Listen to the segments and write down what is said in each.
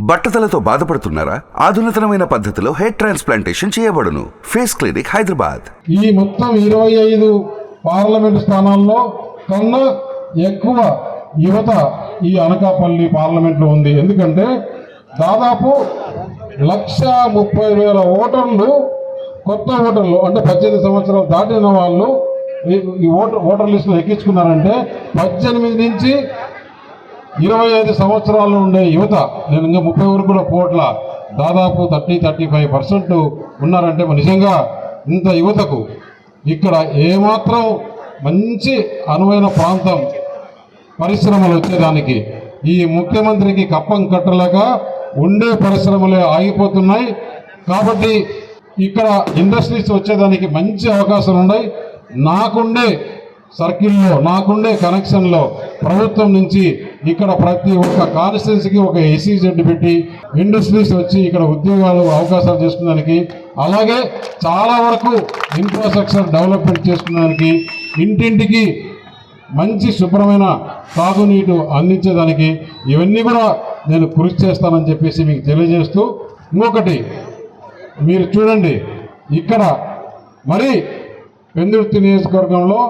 బట్టతలతో బాధపడుతున్నారా? ఆధునితనమైన పద్ధతిలో హెయిర్ ట్రాన్స్ప్లాంటేషన్ చేయబడును. Face clinic Hyderabad. ఈ మొత్తం ఇరవై ఐదు పార్లమెంటు స్థానాల్లో కన్నా ఎక్కువ యువత ఈ అనకాపల్లి పార్లమెంట్లో ఉంది. ఎందుకంటే దాదాపు లక్ష ముప్పై వేల ఓటర్లు కొత్త ఓటర్లు అంటే పద్దెనిమిది సంవత్సరాలు దాటిన వాళ్ళు ఈ- ఓటర్ ఓటర్ లిస్టులో ఎక్కించుకున్నారంటే పద్దెనిమిది నుంచి ఇరవై ఐదు సంవత్సరాలు ఉండే యువత నేను ఇంకా ముప్పై వరకు కూడా పోట్ల దాదాపు థర్టీ థర్టీ ఫైవ్ పర్సెంట్ ఉన్నారంటే నిజంగా ఇంత యువతకు ఇక్కడ ఏమాత్రం మంచి అనువైన ప్రాంతం పరిశ్రమలు వచ్చేదానికి ఈ ముఖ్యమంత్రికి కప్పం కట్టలేక ఉండే పరిశ్రమలే ఆగిపోతున్నాయి. కాబట్టి ఇక్కడ ఇండస్ట్రీస్ వచ్చేదానికి మంచి అవకాశాలు ఉన్నాయి నాకుండే సర్కిల్లో నాకుండే కనెక్షన్లో ప్రభుత్వం నుంచి ఇక్కడ ప్రతి ఒక్క కాన్స్టిట్యున్సీకి ఒక ఎస్సీజెడ్ పెట్టి ఇండస్ట్రీస్ వచ్చి ఇక్కడ ఉద్యోగాలు అవకాశాలు చేసుకున్నానికి అలాగే చాలా వరకు ఇన్ఫ్రాస్ట్రక్చర్ డెవలప్మెంట్ చేసుకున్నానికి ఇంటింటికి మంచి శుభ్రమైన తాగునీరు అందించేదానికి ఇవన్నీ కూడా నేను కృషి చేస్తానని చెప్పేసి మీకు తెలియజేస్తూ ఇంకొకటి మీరు చూడండి ఇక్కడ మరి పెందుర్తి నియోజకవర్గంలో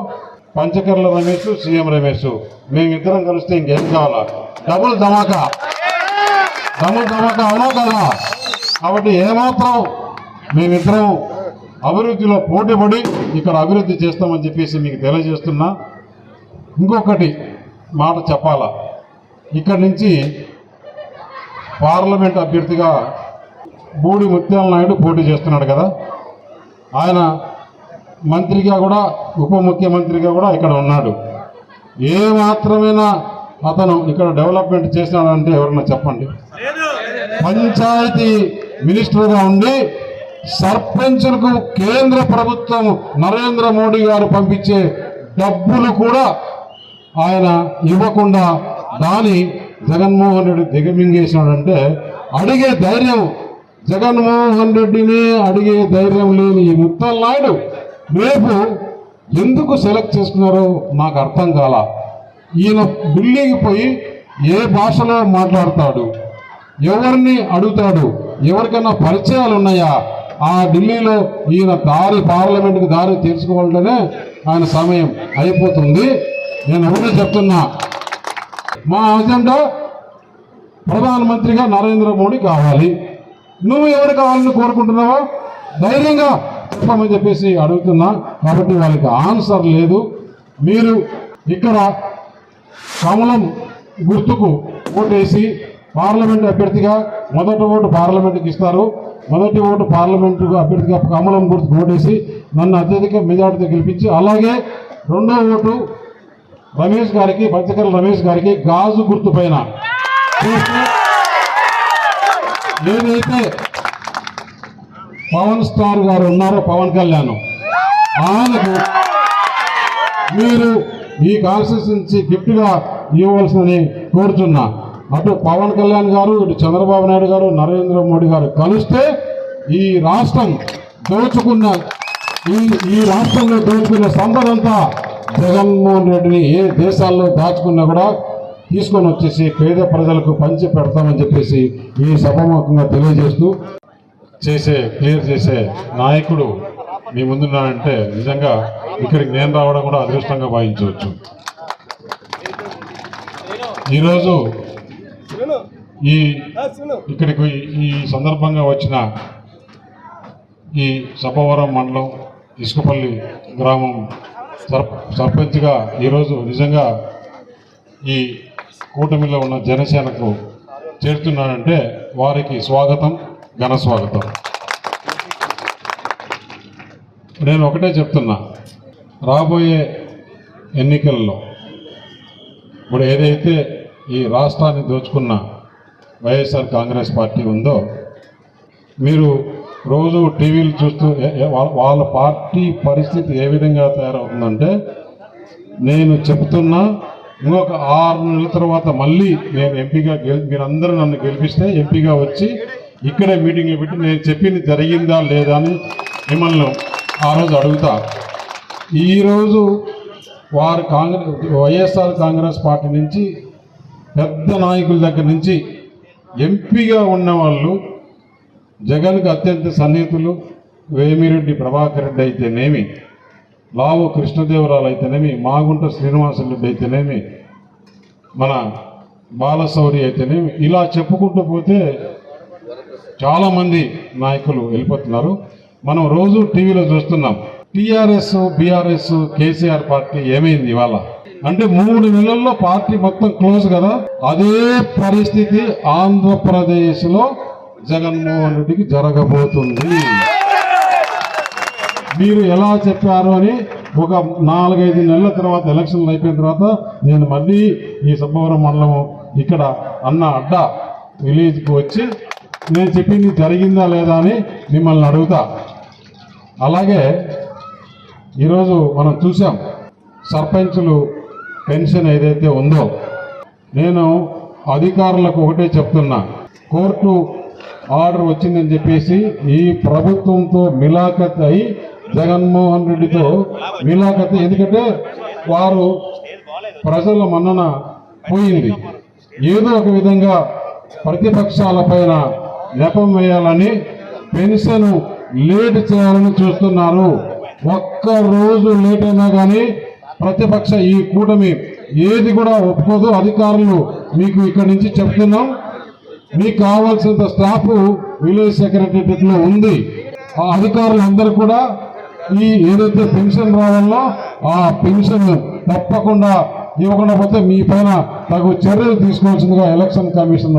పంచకర్ల రమేష్ సీఎం రమేష్. మేమిద్దరం కలిస్తే ఇంకేం కావాలా? డబుల్ ధమాకా. డబుల్ ధమాకా అవునా కదా? కాబట్టి ఏమాత్రం మేమిద్దరం అభివృద్ధిలో పోటీపడి ఇక్కడ అభివృద్ధి చేస్తామని చెప్పేసి మీకు తెలియజేస్తున్నా. ఇంకొకటి మాట చెప్పాలా? ఇక్కడి నుంచి పార్లమెంట్ అభ్యర్థిగా బూడి ముత్యాల నాయుడు పోటీ చేస్తున్నాడు కదా. ఆయన మంత్రిగా కూడా ఉప ముఖ్యమంత్రిగా కూడా ఇక్కడ ఉన్నాడు. ఏ మాత్రమైనా అతను ఇక్కడ డెవలప్మెంట్ చేసినాడంటే ఎవరన్నా చెప్పండి. పంచాయతీ మినిస్టర్గా ఉండి సర్పంచులకు కేంద్ర ప్రభుత్వం నరేంద్ర మోడీ గారు పంపించే డబ్బులు కూడా ఆయన ఇవ్వకుండా దాని జగన్మోహన్ రెడ్డి దిగమింగేసినాడంటే అడిగే ధైర్యం జగన్మోహన్ రెడ్డిని అడిగే ధైర్యం లేని ఈ ముత్తల్ నాయుడు. రేపు ఎందుకు సెలెక్ట్ చేసుకున్నారో నాకు అర్థం కాల. ఈయన ఢిల్లీకి పోయి ఏ భాషలో మాట్లాడతాడు? ఎవరిని అడుగుతాడు? ఎవరికైనా పరిచయాలు ఉన్నాయా? ఆ ఢిల్లీలో ఈయన దారి పార్లమెంట్కి దారి తీర్చుకోవాలంటేనే ఆయన సమయం అయిపోతుంది. నేను ఒకటే చెప్తున్నా. మా అజెండా ప్రధానమంత్రిగా నరేంద్ర మోడీ కావాలి. నువ్వు ఎవరు కావాలని కోరుకుంటున్నావో ధైర్యంగా చెప్పమని చెప్పేసి అడుగుతున్నా. కాబట్టి వాళ్ళకి ఆన్సర్ లేదు. మీరు ఇక్కడ కమలం గుర్తుకు ఓటేసి పార్లమెంట్ అభ్యర్థిగా మొదటి ఓటు పార్లమెంట్కి ఇస్తారు. మొదటి ఓటు పార్లమెంటు అభ్యర్థిగా కమలం గుర్తుకు ఓటేసి నన్ను అత్యధిక మెజార్టీతో గెలిపించి అలాగే రెండో ఓటు రమేష్ గారికి పంచకర్ల రమేష్ గారికి గాజు గుర్తు పైన. ఏదైతే పవన్ స్టార్ గారు ఉన్నారో పవన్ కళ్యాణ్. ఆయనకు మీరు ఈ కాన్స్టిట్యున్సీ గిఫ్ట్గా ఇవ్వవలసిందని కోరుతున్నా అటు పవన్ కళ్యాణ్ గారు ఇటు చంద్రబాబు నాయుడు గారు నరేంద్ర మోడీ గారు కలిస్తే ఈ రాష్ట్రం దోచుకున్న ఈ ఈ రాష్ట్రంలో దోచుకున్న సంపదంతా జగన్మోహన్ రెడ్డిని ఏ దేశాల్లో దాచుకున్నా కూడా తీసుకొని వచ్చేసి పేద ప్రజలకు పంచి పెడతామని చెప్పేసి ఈ సభాముఖంగా తెలియజేస్తూ చేసే క్లియర్ చేసే నాయకుడు మీ ముందున్నాడంటే నిజంగా ఇక్కడికి నేను రావడం కూడా అదృష్టంగా భావించవచ్చు. ఈరోజు ఈ ఇక్కడికి ఈ సందర్భంగా వచ్చిన ఈ సపవరం మండలం ఇసుకపల్లి గ్రామం సర్ సర్పంచ్గా ఈరోజు నిజంగా ఈ కూటమిలో ఉన్న జనసేనకు చేరుతున్నానంటే వారికి స్వాగతం. ఘన స్వాగతం నేను ఒకటే చెప్తున్నా. రాబోయే ఎన్నికల్లో ఇప్పుడు ఏదైతే ఈ రాష్ట్రాన్ని దోచుకున్న వైఎస్ఆర్ కాంగ్రెస్ పార్టీ ఉందో మీరు రోజు టీవీలు చూస్తూ వాళ్ళ పార్టీ పరిస్థితి ఏ విధంగా తయారవుతుందంటే నేను చెప్తున్నా ఇంకొక ఆరు నెలల తర్వాత మళ్ళీ నేను ఎంపీగా గెలి మీరందరూ నన్ను గెలిపిస్తే ఎంపీగా వచ్చి ఇక్కడే మీటింగ్లు పెట్టి నేను చెప్పింది జరిగిందా లేదా అని మిమ్మల్ని ఆ రోజు అడుగుతా. ఈరోజు వారు కాంగ్రెస్ వైఎస్ఆర్ కాంగ్రెస్ పార్టీ నుంచి పెద్ద నాయకుల దగ్గర నుంచి ఎంపీగా ఉన్నవాళ్ళు జగన్కు అత్యంత సన్నిహితులు వేమిరెడ్డి ప్రభాకర్ రెడ్డి అయితేనేమి లావు కృష్ణదేవరాలు అయితేనేమి మాగుంట శ్రీనివాసరెడ్డి అయితేనేమి మన బాలశౌరి అయితేనేమి ఇలా చెప్పుకుంటూ పోతే చాలామంది నాయకులు వెళ్ళిపోతున్నారు. మనం రోజు టీవీలో చూస్తున్నాం టీఆర్ఎస్ బీఆర్ఎస్ కేసీఆర్ పార్టీ ఏమైంది ఇవాళ? అంటే మూడు నెలల్లో పార్టీ మొత్తం క్లోజ్ కదా? అదే పరిస్థితి ఆంధ్రప్రదేశ్లో జగన్మోహన్ రెడ్డికి జరగబోతుంది. మీరు ఎలా చెప్పారు అని ఒక నాలుగైదు నెలల తర్వాత ఎలక్షన్లు అయిపోయిన తర్వాత నేను మళ్ళీ ఈ సబ్బవరం మండలం ఇక్కడ అన్న అడ్డా విలేజ్కి వచ్చి నేను చెప్పింది జరిగిందా లేదా అని మిమ్మల్ని అడుగుతా. అలాగే ఈరోజు మనం చూసాం సర్పంచులు పెన్షన్ ఏదైతే ఉందో నేను అధికారులకు ఒకటే చెప్తున్నా. కోర్టు ఆర్డర్ వచ్చిందని చెప్పేసి ఈ ప్రభుత్వంతో మిలాఖత్ అయి జగన్మోహన్ రెడ్డితో మిలాఖత్ ఎందుకంటే వారు ప్రజల మన్నన పోయింది. ఏదో ఒక విధంగా ప్రతిపక్షాల పైన నెపం వేయాలని పెన్షన్ లేట్ చేయాలని చూస్తున్నారు. ఒక్క రోజు లేట్ అయినా కానీ ప్రతిపక్ష ఈ కూటమి ఏది కూడా ఒప్పుకోదు. అధికారులు మీకు ఇక్కడి నుంచి చెప్తున్నాం. మీకు కావాల్సినంత స్టాఫ్ విలేజ్ సెక్రటరియట్ ఉంది. ఆ అధికారులు అందరూ కూడా ఈ ఏదైతే పెన్షన్ రావాలో ఆ పెన్షన్ తప్పకుండా ఇవ్వకుండా పోతే మీ పైన తగు చర్యలు తీసుకోవాల్సిందిగా ఎలక్షన్ కమిషన్